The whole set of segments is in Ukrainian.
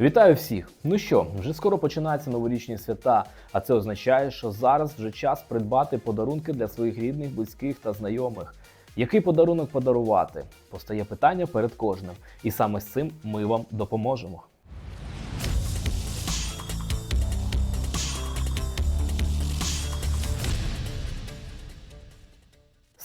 Вітаю всіх! Ну що, вже скоро починаються новорічні свята, а це означає, що зараз вже час придбати подарунки для своїх рідних, близьких та знайомих. Який подарунок подарувати? Постає питання перед кожним, і саме з цим ми вам допоможемо.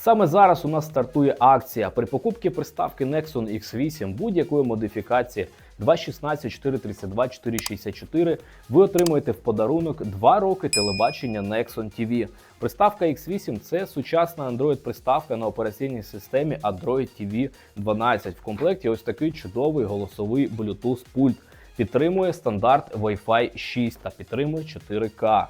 Саме зараз у нас стартує акція. При покупці приставки Nexon X8 будь-якої модифікації 216, 432, 464 ви отримуєте в подарунок 2 роки телебачення Nexon TV. Приставка X8 це сучасна Android-приставка на операційній системі Android TV 12. В комплекті ось такий чудовий голосовий Bluetooth пульт. Підтримує стандарт Wi-Fi 6 та підтримує 4К.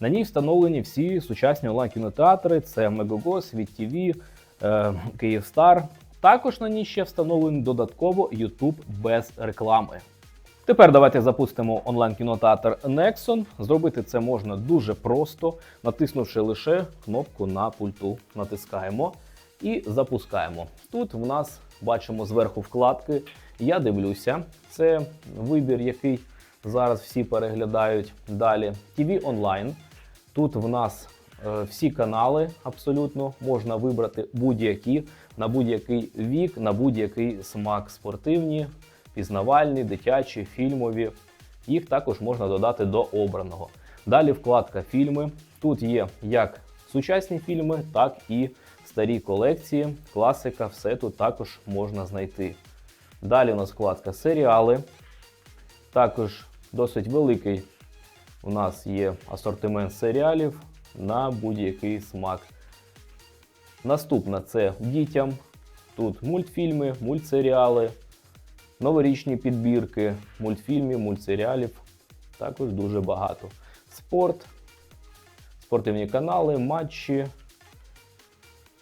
На ній встановлені всі сучасні онлайн-кінотеатри: це Megogo, Світ ТВ, е, Київстар. Також на ній ще встановлений додатково YouTube без реклами. Тепер давайте запустимо онлайн-кінотеатр Nexon. Зробити це можна дуже просто, натиснувши лише кнопку на пульту. Натискаємо і запускаємо. Тут в нас бачимо зверху вкладки. Я дивлюся. Це вибір, який зараз всі переглядають. Далі TV онлайн. Тут в нас е, всі канали абсолютно можна вибрати будь-які на будь-який вік, на будь-який смак спортивні, пізнавальні, дитячі, фільмові. Їх також можна додати до обраного. Далі вкладка фільми. Тут є як сучасні фільми, так і старі колекції, класика, все тут також можна знайти. Далі у нас вкладка серіали. Також досить великий у нас є асортимент серіалів на будь-який смак. Наступна це дітям. Тут мультфільми, мультсеріали, новорічні підбірки, мультфільмів, мультсеріалів. Також дуже багато. Спорт, спортивні канали, матчі,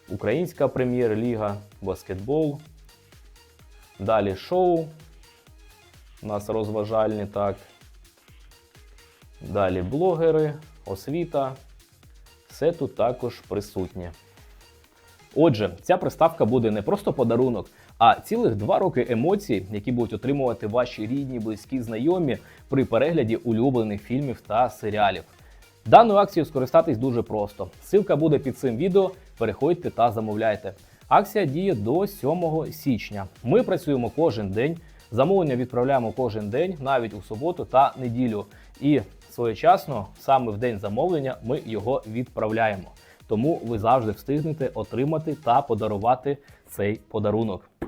Українська прем'єр-ліга, баскетбол. Далі шоу. У нас розважальні так. Далі блогери, освіта. Все тут також присутнє. Отже, ця приставка буде не просто подарунок, а цілих два роки емоцій, які будуть отримувати ваші рідні, близькі, знайомі при перегляді улюблених фільмів та серіалів. Даною акцією скористатись дуже просто. Ссылка буде під цим відео. Переходьте та замовляйте. Акція діє до 7 січня. Ми працюємо кожен день. Замовлення відправляємо кожен день, навіть у суботу та неділю. І своєчасно, саме в день замовлення, ми його відправляємо. Тому ви завжди встигнете отримати та подарувати цей подарунок.